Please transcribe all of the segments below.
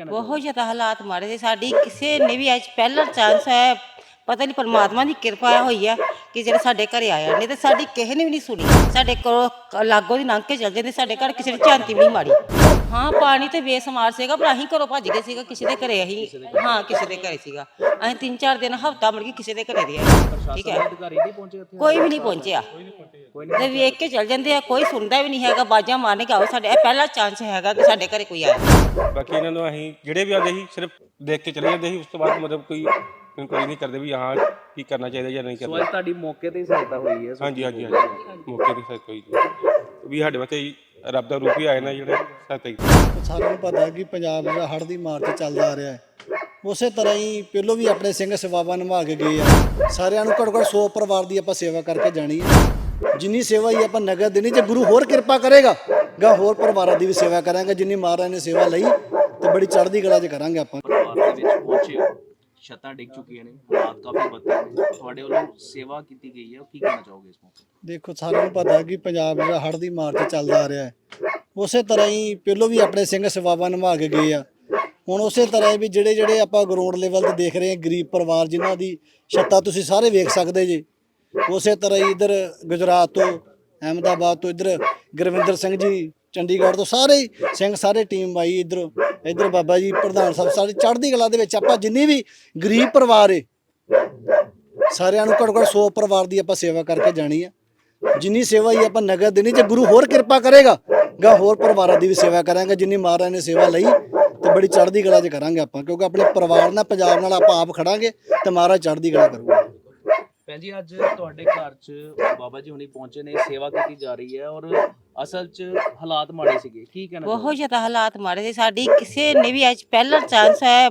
ਕਹਿਣਾ ਬਹੁਤ ਜ਼ਿਆਦਾ ਹਾਲਾਤ ਮਾੜੇ ਸੀ ਸਾਡੀ ਕਿਸੇ ਨੇ ਵੀ ਅੱਜ ਪਹਿਲਾ ਚਾਂਸ ਹੈ ਪਤਾ ਨਹੀਂ ਪਰਮਾਤਮਾ ਦੀ ਕਿਰਪਾ ਹੋਈ ਆ ਕਿ ਜਿਹੜੇ ਸਾਡੇ ਘਰੇ ਆਇਆ। ਨਹੀਂ ਤੇ ਸਾਡੀ ਕਿਸੇ ਨੇ ਵੀ ਨਹੀਂ ਸੁਣੀ। ਸਾਡੇ ਕੋਲ ਲਾਗੋ ਦੀ ਲੰਘ ਕੇ ਚੱਲ ਜਾਂਦੇ ਸਾਡੇ ਘਰ ਕਿਸੇ ਦੀ ਝਾਂਤੀ ਵੀ ਨਹੀਂ ਮਾੜੀ ਹਾਂ ਪਾਣੀ ਤੇ ਬੇਸਮਾਰ ਸੀਗਾ ਪਰ ਅਸੀਂ ਘਰੋਂ ਭੱਜ ਗਏ ਸੀਗਾ ਕਿਸੇ ਦੇ ਘਰੇ ਅਸੀਂ ਹਾਂ ਕਿਸੇ ਦੇ ਘਰੇ ਸੀਗਾ। ਅਸੀਂ ਤਿੰਨ ਚਾਰ ਦਿਨ ਹਫਤਾ ਮੁੜ ਕੇ ਕਿਸੇ ਦੇ ਘਰੇ ਰਹੇ। ਠੀਕ ਹੈ। ਅਧਿਕਾਰੀ ਨਹੀਂ ਪਹੁੰਚੇ ਕੋਈ ਵੀ ਨਹੀਂ ਪਹੁੰਚਿਆ। ਕੋਈ ਤੇ ਵੇਖ ਕੇ ਚੱਲ ਜਾਂਦੇ ਆ ਕੋਈ ਸੁਣਦਾ ਵੀ ਨਹੀਂ ਹੈਗਾ ਬਾਜਾਂ ਮਾਰਨੇ ਕਿ ਆਓ ਸਾਡੇ ਇਹ ਪਹਿਲਾ ਚਾਂਸ ਹੈਗਾ ਕਿ ਸਾਡੇ ਘਰੇ ਕੋਈ ਆਇਆ। ਬਾਕੀ ਇਹਨਾਂ ਨੂੰ ਅਸੀਂ ਜਿਹੜੇ ਵੀ ਆਉਂਦੇ ਸੀ ਸਿਰਫ ਦੇਖ ਕੇ ਚਲੇ ਜਾਂਦੇ ਸੀ ਉਸ ਤੋਂ ਬਾਅਦ ਮਤਲਬ ਕੋਈ ਇਨਕੁਆਇਰੀ ਨਹੀਂ ਕਰਦੇ ਵੀ ਹਾਂ ਕੀ ਕਰਨਾ ਚਾਹੀਦਾ ਜਾਂ ਨਹੀਂ ਸੋ ਕਰਨਾ ਅੱਜ ਤੁਹਾਡੀ ਮੌਕੇ ਤੇ ਹੀ ਸਹਾਇਤਾ ਹੋਈ ਹੈ। ਹਾਂਜੀ ਹਾਂਜੀ ਹਾਂਜੀ। ਮੌਕੇ ਦੀ ਸਹਾਇਤਾ ਹੋਈ ਵੀ ਸਾਡੇ ਵਾਸਤੇ ਰੱਬ ਦਾ ਰੂਪ ਹੀ ਆਏ ਨੇ ਜਿਹੜੇ ਸਹਾਇਤਾ ਕੀਤੀ ਸਾਰਿਆਂ ਨੂੰ ਪਤਾ ਕਿ ਪੰਜਾਬ ਜਿਹੜਾ ਹੜ੍ਹ ਦੀ ਮਾਰ 'ਚ ਚੱਲਦਾ ਆ ਰਿਹਾ ਹੈ। ਉਸੇ ਤਰ੍ਹਾਂ ਹੀ ਪਹਿਲੋਂ ਵੀ ਆਪਣੇ ਸਿੰਘ ਸੇਵਾਵਾਂ ਨਿਭਾ ਕੇ ਗਏ ਆ। ਸਾਰਿਆਂ ਨੂੰ ਘੱਟੋ ਘੱਟ 100 ਪਰਿਵਾਰ ਦੀ ਆਪਾਂ ਸੇਵਾ ਕਰਕੇ ਜਾਣੀ ਹੈ ਜਿੰਨੀ ਸੇਵਾ ਹੀ ਆਪਾਂ ਨਗਰ ਦੇਣੀ ਜੇ ਗੁਰੂ ਹੋਰ ਕਿਰਪਾ ਕਰੇਗਾ ਗਾ ਹੋਰ ਪਰਿਵਾਰਾਂ ਦੀ ਵੀ ਸੇਵਾ ਕਰਾਂਗੇ। ਜਿੰਨੀ ਮਹਾਰਾਜ ਨੇ ਸੇਵਾ ਲਈ ਤੇ ਬੜੀ ਚੜ੍ਹਦੀ ਕਲਾ 'ਚ ਕਰਾਂਗੇ ਆਪਾਂ। ਪਰਿਵਾਰ ਦੇ ਵਿੱਚ ਪਹੁੰਚੇ ਹੋ। ਛੱਤਾਂ ਡਿੱਗ ਚੁੱਕੀਆਂ ਨੇ ਹਾਲਾਤ ਕਾਫੀ ਬਦਤਰ ਨੇ। ਤੁਹਾਡੇ ਵੱਲੋਂ ਸੇਵਾ ਕੀਤੀ ਗਈ ਹੈ ਉਹ ਕੀ ਕਹਿਣਾ ਚਾਹੋਗੇ ਇਸ ਮੌਕੇ ਦੇਖੋ ਸਾਰਿਆਂ ਨੂੰ ਪਤਾ ਕਿ ਪੰਜਾਬ ਜਿਹੜਾ ਹੜ੍ਹ ਦੀ ਮਾਰ 'ਚ ਚੱਲਦਾ ਆ ਰਿਹਾ ਹੈ। ਉਸੇ ਤਰ੍ਹਾਂ ਹੀ ਪਹਿਲੋਂ ਵੀ ਆਪਣੇ ਸਿੰਘ ਸੇਵਾਵਾਂ ਨਿਭਾ ਕੇ ਗਏ ਆ। ਹੁਣ ਉਸੇ ਤਰ੍ਹਾਂ ਹੀ ਵੀ ਜਿਹੜੇ ਜਿਹੜੇ ਆਪਾਂ ਗਰਾਊਂਡ ਲੈਵਲ ਤੇ ਦੇਖ ਰਹੇ ਹਾਂ, ਗਰੀਬ ਪਰਿਵਾਰ ਜਿਨ੍ਹਾਂ ਦੀ ਛੱਤਾਂ ਤੁਸੀਂ ਸਾਰੇ ਵੇਖ ਸਕਦੇ ਜੇ। ਉਸੇ ਤਰ੍ਹਾਂ ਹੀ ਇਧਰ ਗੁਜਰਾਤ ਤੋਂ, ਅਹਿਮਦਾਬਾਦ ਤੋਂ ਇਧਰ ਗੁਰਵਿੰਦਰ ਸਿੰਘ ਜੀ, ਚੰਡੀਗੜ੍ਹ ਤੋਂ ਸਾਰੇ ਹੀ ਸਿੰਘ, ਸਾਰੇ ਟੀਮ ਆਈ ਇਧਰ। ਇਧਰ ਬਾਬਾ ਜੀ, ਪ੍ਰਧਾਨ ਸਾਹਿਬ, ਸਾਰੇ ਚੜ੍ਹਦੀ ਕਲਾ ਦੇ ਵਿੱਚ ਆਪਾਂ ਜਿੰਨੀ ਵੀ ਗਰੀਬ ਪਰਿਵਾਰ ਏ, ਸਾਰਿਆਂ ਨੂੰ ਘੱਟੋ ਘੱਟ 100 ਪਰਿਵਾਰ ਦੀ ਆਪਾਂ ਸੇਵਾ ਕਰਕੇ ਜਾਣੀ ਆ। ਜਿੰਨੀ ਸੇਵਾ ਹੀ ਆਪਾਂ ਨਗਰ ਦੇਣੀ ਜੇ ਗੁਰੂ ਹੋਰ ਕਿਰਪਾ ਕਰੇਗਾ ਗਾ ਹੋਰ ਪਰਿਵਾਰਾਂ ਦੀ ਵੀ ਸੇਵਾ ਕਰਾਂਗੇ ਜਿੰਨੀ ਮਹਾਰਾਜ ਨੇ ਸੇਵਾ ਲਈ ਤੇ ਬੜੀ ਚੜ੍ਹਦੀ ਕਲਾ 'ਚ ਕਰਾਂਗੇ ਆਪਾਂ ਕਿਉਂਕਿ ਆਪਣੇ ਪਰਿਵਾਰ ਨਾਲ ਪੰਜਾਬ ਨਾਲ ਆਪਾਂ ਆਪ ਖੜਾਂਗੇ ਤੇ ਮਹਾਰਾਜ ਚੜ੍ਹਦੀ ਕਲਾ ਕਰੂਗਾ। ਭੈਣ ਜੀ ਅੱਜ ਤੁਹਾਡੇ ਘਰ 'ਚ ਬਾਬਾ ਜੀ ਹੁਣੀ ਪਹੁੰਚੇ ਨੇ ਸੇਵਾ ਕੀਤੀ ਜਾ ਰਹੀ ਹੈ ਔਰ ਅਸਲ 'ਚ ਹਾਲਾਤ ਮਾੜੇ ਸੀਗੇ ਕੀ ਕਹਿਣਾ ਬਹੁਤ ਜ਼ਿਆਦਾ ਹਾਲਾਤ ਮਾੜੇ ਸੀ ਸਾਡੀ ਕਿਸੇ ਨੇ ਵੀ ਅੱਜ ਪਹਿਲਾ ਚਾਂਸ ਹੈ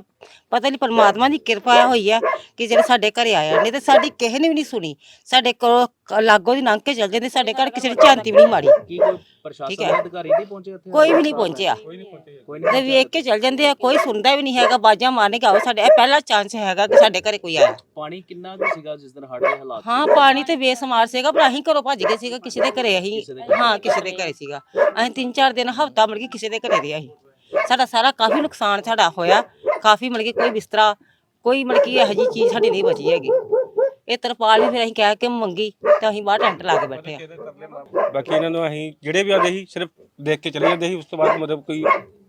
ਪਤਾ ਨਹੀਂ ਪਰਮਾਤਮਾ ਦੀ ਕਿਰਪਾ ਹੋਈ ਆ ਕਿ ਜਿਹੜੇ ਸਾਡੇ ਘਰੇ ਆਇਆ ਨਹੀਂ ਤੇ ਸਾਡੀ ਕਿਸੇ ਨੇ ਵੀ ਨਹੀਂ ਸੁਣੀ। ਸਾਡੇ ਕੋਲ ਲਾਗੋ ਦੀ ਲੰਘ ਕੇ ਚੱਲ ਜਾਂਦੇ ਸਾਡੇ ਘਰ ਕਿਸੇ ਦੀ ਝਾਂਤੀ ਵੀ ਨਹੀਂ ਕੀ ਕੋਈ ਪ੍ਰਸ਼ਾਸਨ ਠੀਕ ਦੇ ਹੈ। ਅਧਿਕਾਰੀ ਨਹੀਂ ਪਹੁੰਚੇ ਇੱਥੇ ਕੋਈ ਵੀ ਨਹੀਂ ਪਹੁੰਚਿਆ। ਕੋਈ ਤੇ ਵੇਖ ਕੇ ਚੱਲ ਜਾਂਦੇ ਆ ਕੋਈ ਸੁਣਦਾ ਵੀ ਨਹੀਂ ਹੈਗਾ ਬਾਜਾਂ ਮਾਰਨੇ ਕਿ ਆਓ ਸਾਡੇ। ਇਹ ਪਹਿਲਾ ਚਾਂਸ ਹੈਗਾ ਕਿ ਸਾਡੇ ਘਰੇ ਕੋਈ ਆਇਆ ਪਾਣੀ ਕਿੰਨਾ ਕੁ ਸੀਗਾ ਜਿਸ ਦਿਨ ਹੜ੍ਹ ਦੇ ਹਾਲਾਤ ਹਾਂ ਪਾਣੀ ਤੇ ਬੇਸਮਾਰ ਸੀਗਾ ਪਰ ਅਸੀਂ ਘਰੋਂ ਭੱਜ ਗਏ ਸੀਗਾ ਕਿਸੇ ਦੇ ਘਰੇ ਅਸੀਂ। ਹਾਂ ਕਿਸੇ ਦੇ ਘਰੇ ਸੀਗਾ। ਅਸੀਂ ਤਿੰਨ ਚਾਰ ਦਿਨ ਹਫਤਾ ਮੁੜ ਕੇ ਕਿਸੇ ਦੇ ਘਰੇ ਰਹੇ ਅਸੀਂ ਸਾਡਾ ਸਾਰਾ ਕਾਫੀ ਨੁਕਸਾਨ ਸਾਡਾ ਹੋਇਆ। ਕਾਫੀ ਮਤਲਬ ਕਿ ਕੋਈ ਬਿਸਤਰਾ ਕੋਈ ਮਤਲਬ ਕਿ ਇਹੋ ਜਿਹੀ ਚੀਜ਼ ਸਾਡੀ ਨਹੀਂ ਬਚੀ ਹੈਗੀ। ਇਹ ਤਰਪਾਲ ਵੀ ਫਿਰ ਅਸੀਂ ਕਹਿ ਕੇ ਮੰਗੀ ਤੇ ਅਸੀਂ ਬਾਹਰ ਟੈਂਟ ਲਾ ਕੇ ਬੈਠੇ ਆ ਬਾਕੀ ਇਹਨਾਂ ਨੂੰ ਅਸੀਂ ਜਿਹੜੇ ਵੀ ਆਉਂਦੇ ਸੀ ਸਿਰਫ ਦੇਖ ਕੇ ਚਲੇ ਜਾਂਦੇ ਸੀ ਉਸ ਤੋਂ ਬਾਅਦ ਮਤਲਬ ਕੋਈ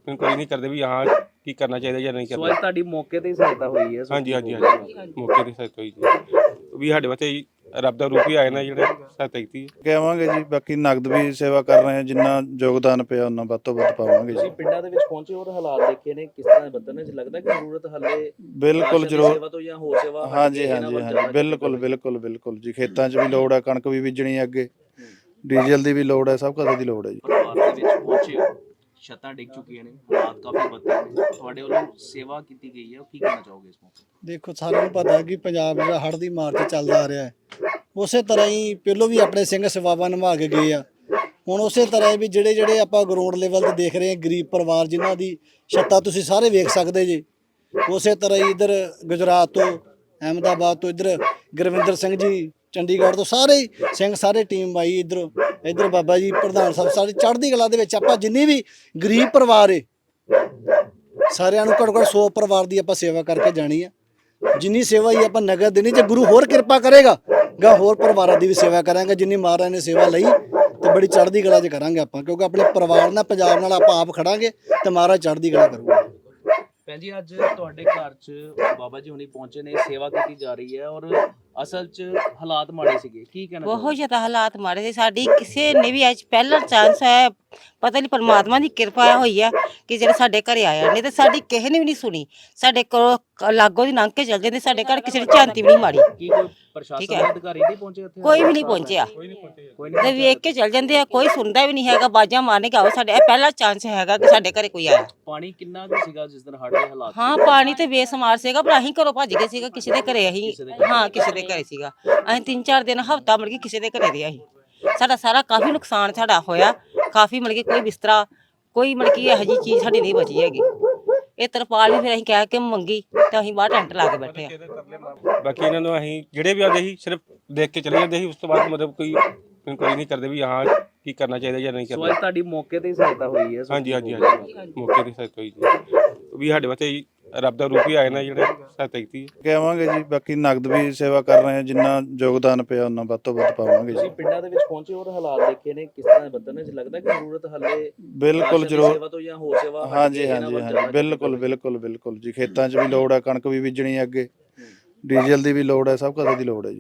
ਇਨਕੁਆਇਰੀ ਨਹੀਂ ਕਰਦੇ ਵੀ ਹਾਂ ਕੀ ਕਰਨਾ ਚਾਹੀਦਾ ਜਾਂ ਨਹੀਂ ਸੋ ਕਰਨਾ। ਅੱਜ ਤੁਹਾਡੀ ਮੌਕੇ ਤੇ ਹੀ ਸਹਾਇਤਾ ਹੋਈ ਹੈ। ਹਾਂਜੀ ਹਾਂਜੀ ਹਾਂਜੀ। ਮੌਕੇ ਦੀ ਸਹਾਇਤਾ ਹੋਈ ਜੀ। ਵੀ ਸਾਡੇ ਵਾਸਤੇ ਰੱਬ ਦਾ ਰੂਪ ਹੀ ਆਏ ਨੇ ਜਿਹੜੇ ਸਹਾਇਤਾ ਕੀਤੀ ਕਹਾਂਗੇ ਜੀ ਬਾਕੀ ਨਗਦ ਵੀ ਸੇਵਾ ਕਰ ਰਹੇ ਹਾਂ ਜਿੰਨਾ ਯੋਗਦਾਨ ਪਿਆ ਉਹਨਾਂ ਵੱਧ ਤੋਂ ਵੱਧ ਪਾਵਾਂਗੇ ਜੀ। ਤੁਸੀਂ ਪਿੰਡਾਂ ਦੇ ਵਿੱਚ ਪਹੁੰਚੇ ਔਰ ਹਾਲਾਤ ਦੇਖੇ ਨੇ ਕਿਸ ਤਰ੍ਹਾਂ ਦੇ ਬਦਲ ਨੇ? ਲੱਗਦਾ ਕਿ ਜ਼ਰੂਰਤ ਹੱਲੇ ਬਿਲਕੁਲ ਜ਼ਰੂਰ। ਸੇਵਾ ਤੋਂ ਜਾਂ ਹੋਰ ਸੇਵਾ ਹਟ ਹਾਂਜੀ ਕੇ ਇਹਨਾਂ ਹਾਂਜੀ ਵੱਲ ਹਾਂਜੀ। ਜ਼ਿਆਦਾ ਬਿਲਕੁਲ ਬਿਲਕੁਲ ਬਿਲਕੁਲ ਜੀ। ਖੇਤਾਂ 'ਚ ਵੀ ਲੋੜ ਹੈ ਕਣਕ ਵੀ ਬੀਜਣੀ ਹੈ ਅੱਗੇ। ਡੀਜ਼ਲ ਦੀ ਵੀ ਲੋੜ ਹੈ ਸਭ ਕੁਝ ਦੀ ਲੋੜ ਹੈ ਜੀ। ਪਰਿਵਾਰ ਦੇ ਵਿੱਚ ਪਹੁੰਚੇ ਹੋ ਛੱਤਾਂ ਡਿੱਗ ਚੁੱਕੀਆਂ ਨੇ ਹਾਲਾਤ ਕਾਫੀ ਬਦਤਰ ਨੇ। ਤੁਹਾਡੇ ਵੱਲੋਂ ਸੇਵਾ ਕੀਤੀ ਗਈ ਹੈ ਉਹ ਕੀ ਕਹਿਣਾ ਚਾਹੋਗੇ ਇਸ ਮੌਕੇ ਦੇਖੋ ਸਾਰਿਆਂ ਨੂੰ ਪਤਾ ਕਿ ਪੰਜਾਬ ਜਿਹੜਾ ਹੜ੍ਹ ਦੀ ਮਾਰ 'ਚ ਚੱਲਦਾ ਆ ਰਿਹਾ ਹੈ। ਉਸੇ ਤਰ੍ਹਾਂ ਹੀ ਪਹਿਲੋਂ ਵੀ ਆਪਣੇ ਸਿੰਘ ਸੇਵਾਵਾਂ ਨਿਭਾ ਕੇ ਗਏ ਆ। ਹੁਣ ਉਸੇ ਤਰ੍ਹਾਂ ਹੀ ਵੀ ਜਿਹੜੇ ਜਿਹੜੇ ਆਪਾਂ ਗਰਾਊਂਡ ਲੈਵਲ ਤੇ ਦੇਖ ਰਹੇ ਹਾਂ ਗਰੀਬ ਪਰਿਵਾਰ ਜਿਨ੍ਹਾਂ ਦੀ ਛੱਤਾਂ ਤੁਸੀਂ ਸਾਰੇ ਵੇਖ ਸਕਦੇ ਜੇ। ਉਸੇ ਤਰ੍ਹਾਂ ਹੀ ਇਧਰ ਗੁਜਰਾਤ ਤੋਂ, ਅਹਿਮਦਾਬਾਦ ਤੋਂ ਇਧਰ ਗੁਰਵਿੰਦਰ ਸਿੰਘ ਜੀ, ਚੰਡੀਗੜ੍ਹ ਤੋਂ ਸਾਰੇ ਹੀ ਸਿੰਘ ਸਾਰੇ ਟੀਮ ਆਈ ਇਧਰ। ਇਧਰ ਬਾਬਾ ਜੀ, ਪ੍ਰਧਾਨ ਸਾਹਿਬ, ਸਾਰੇ ਚੜ੍ਹਦੀ ਕਲਾ ਦੇ ਵਿੱਚ ਆਪਾਂ ਜਿੰਨੀ ਵੀ ਗਰੀਬ ਪਰਿਵਾਰ ਏ, ਸਾਰਿਆਂ ਨੂੰ ਘੱਟੋ ਘੱਟ 100 ਪਰਿਵਾਰ ਦੀ ਆਪਾਂ ਸੇਵਾ ਕਰਕੇ ਜਾਣੀ ਆ। ਜਿੰਨੀ ਸੇਵਾ ਹੀ ਆਪਾਂ ਨਗਰ ਦੇਣੀ ਜੇ ਗੁਰੂ ਹੋਰ ਕਿਰਪਾ ਕਰੇਗਾ ਗਾ ਹੋਰ ਪਰਿਵਾਰਾਂ ਦੀ ਵੀ ਸੇਵਾ ਕਰਾਂਗੇ ਜਿੰਨੀ ਮਹਾਰਾਜ ਨੇ ਸੇਵਾ ਲਈ ਤੇ ਬੜੀ ਚੜ੍ਹਦੀ ਕਲਾ 'ਚ ਕਰਾਂਗੇ ਆਪਾਂ ਕਿਉਂਕਿ ਆਪਣੇ ਪਰਿਵਾਰ ਨਾਲ ਪੰਜਾਬ ਨਾਲ ਆਪਾਂ ਆਪ ਖੜਾਂਗੇ ਤੇ ਮਹਾਰਾਜ ਚੜ੍ਹਦੀ ਕਲਾ ਕਰੂਗਾ। ਭੈਣ ਜੀ ਅੱਜ ਤੁਹਾਡੇ ਘਰ 'ਚ ਬਾਬਾ ਜੀ ਹੁਣੀ ਪਹੁੰਚੇ ਨੇ ਸੇਵਾ ਕੀਤੀ ਜਾ ਰਹੀ ਹੈ ਔਰ ਅਸਲ 'ਚ ਹਾਲਾਤ ਮਾੜੇ ਸੀਗੇ ਕੀ ਕਹਿਣਾ ਬਹੁਤ ਜ਼ਿਆਦਾ ਹਾਲਾਤ ਮਾੜੇ ਸੀ ਸਾਡੀ ਕਿਸੇ ਨੇ ਵੀ ਅੱਜ ਪਹਿਲਾ ਚਾਂਸ ਹੈ ਪਤਾ ਨਹੀਂ ਪਰਮਾਤਮਾ ਦੀ ਕਿਰਪਾ ਹੋਈ ਆ ਕਿ ਜਿਹੜੇ ਸਾਡੇ ਘਰੇ ਆਇਆ ਨਹੀਂ ਤੇ ਸਾਡੀ ਕਿਸੇ ਨੇ ਵੀ ਨਹੀਂ ਸੁਣੀ। ਸਾਡੇ ਕੋਲ ਲਾਗੋ ਦੀ ਲੰਘ ਕੇ ਚੱਲ ਜਾਂਦੇ। ਸਾਡੇ ਘਰ ਕਿਸੇ ਦੀ ਝਾਂਤੀ ਵੀ ਨਹੀਂ ਕੀ ਕੋਈ ਪ੍ਰਸ਼ਾਸਨ ਠੀਕ ਦੇ ਹੈ। ਅਧਿਕਾਰੀ ਨਹੀਂ ਪਹੁੰਚੇ ਇੱਥੇ ਕੋਈ ਵੀ ਨਹੀਂ ਪਹੁੰਚਿਆ। ਕੋਈ ਤੇ ਵੇਖ ਕੇ ਚੱਲ ਜਾਂਦੇ ਆ। ਕੋਈ ਸੁਣਦਾ ਵੀ ਨਹੀਂ ਹੈਗਾ। ਬਾਜਾਂ ਮਾਰਨੇ ਕਿ ਆਓ ਸਾਡੇ। ਇਹ ਪਹਿਲਾ ਚਾਂਸ ਹੈਗਾ ਕਿ ਸਾਡੇ ਘਰੇ ਕੋਈ ਆਇਆ। ਪਾਣੀ ਕਿੰਨਾ ਕੁ ਸੀਗਾ ਜਿਸ ਦਿਨ ਹੜ੍ਹ ਦੇ ਹਾਲਾਤ ਹਾਂ ਪਾਣੀ ਤੇ ਬੇਸਮਾਰ ਸੀਗਾ ਪਰ ਅਸੀਂ ਘਰੋਂ ਭੱਜ ਗਏ ਸੀਗਾ। ਕਿਸੇ ਦੇ ਘਰੇ ਅਸੀਂ ਹਾਂ ਕਿਸੇ ਦੇ ਘਰੇ ਸੀਗਾ। ਅਸੀਂ ਤਿੰਨ ਚਾਰ ਦਿਨ ਹਫਤਾ ਮੁੜ ਕੇ ਕਿਸੇ ਦੇ ਘਰੇ ਰਹੇ ਅਸੀਂ। ਸਾਡਾ ਸਾਰਾ ਕਾਫੀ ਨੁਕਸਾਨ ਸਾਡਾ ਹੋਇਆ। ਕਾਫੀ ਮਤਲਬ ਕਿ ਕੋਈ ਬਿਸਤਰਾ ਕੋਈ ਮਤਲਬ ਕਿ ਇਹੋ ਜਿਹੀ ਚੀਜ਼ ਸਾਡੀ ਨਹੀਂ ਬਚੀ ਹੈਗੀ। ਇਹ ਤਰਪਾਲ ਵੀ ਫਿਰ ਅਸੀਂ ਕਹਿ ਕੇ ਮੰਗੀ ਤੇ ਅਸੀਂ ਬਾਹਰ ਟੈਂਟ ਲਾ ਕੇ ਬੈਠੇ ਆ ਬਾਕੀ ਇਹਨਾਂ ਨੂੰ ਅਸੀਂ ਜਿਹੜੇ ਵੀ ਆਉਂਦੇ ਸੀ ਸਿਰਫ ਦੇਖ ਕੇ ਚਲੇ ਜਾਂਦੇ ਸੀ ਉਸ ਤੋਂ ਬਾਅਦ ਮਤਲਬ ਕੋਈ ਇਨਕੁਆਇਰੀ ਨਹੀਂ ਕਰਦੇ ਵੀ ਹਾਂ ਕੀ ਕਰਨਾ ਚਾਹੀਦਾ ਜਾਂ ਨਹੀਂ ਸੋ ਕਰਨਾ। ਅੱਜ ਤੁਹਾਡੀ ਮੌਕੇ ਤੇ ਹੀ ਸਹਾਇਤਾ ਹੋਈ ਹੈ ਹਾਂਜੀ ਹਾਂਜੀ ਹਾਂਜੀ। ਮੌਕੇ ਦੀ ਸਹਾਇਤਾ ਹੋਈ ਜੀ। ਵੀ ਸਾਡੇ ਵਾਸਤੇ ਰੱਬ ਦਾ ਰੂਪ ਹੀ ਆਏ ਨੇ ਜਿਹੜੇ ਸਹਾਇਤਾ ਕੀਤੀ ਹੈ ਕਹਾਂਗੇ ਜੀ ਬਾਕੀ ਨਗਦ ਵੀ ਸੇਵਾ ਕਰ ਰਹੇ ਹਾਂ ਜਿੰਨਾ ਯੋਗਦਾਨ ਪਿਆ ਉਹਨਾਂ ਵੱਧ ਤੋਂ ਵੱਧ ਪਾਵਾਂਗੇ ਤੁਸੀਂ ਜੀ ਪਿੰਡਾਂ ਦੇ ਵਿੱਚ ਪਹੁੰਚੇ ਔਰ ਹਾਲਾਤ ਦੇਖੇ ਨੇ ਕਿਸ ਤਰ੍ਹਾਂ ਦੇ ਬਦਲਣੇ ਚ ਲੱਗਦਾ ਕਿ ਜ਼ਰੂਰਤ ਹੱਲੇ ਬਿਲਕੁਲ ਜ਼ਰੂਰ। ਸੇਵਾ ਤੋਂ ਜਾਂ ਹੋਰ ਸੇਵਾ ਹਟ ਹਾਂਜੀ ਕੇ ਇਹਨਾਂ ਹਾਂਜੀ ਵੱਲ ਹਾਂਜੀ। ਜ਼ਿਆਦਾ ਬਿਲਕੁਲ ਬਿਲਕੁਲ ਬਿਲਕੁਲ ਜੀ। ਖੇਤਾਂ 'ਚ ਵੀ ਲੋੜ ਹੈ ਕਣਕ ਵੀ ਬੀਜਣੀ ਹੈ ਅੱਗੇ। ਡੀਜ਼ਲ ਦੀ ਵੀ ਲੋੜ ਹੈ ਸਭ ਕੁਝ ਦੀ ਲੋੜ ਹੈ ਜੀ।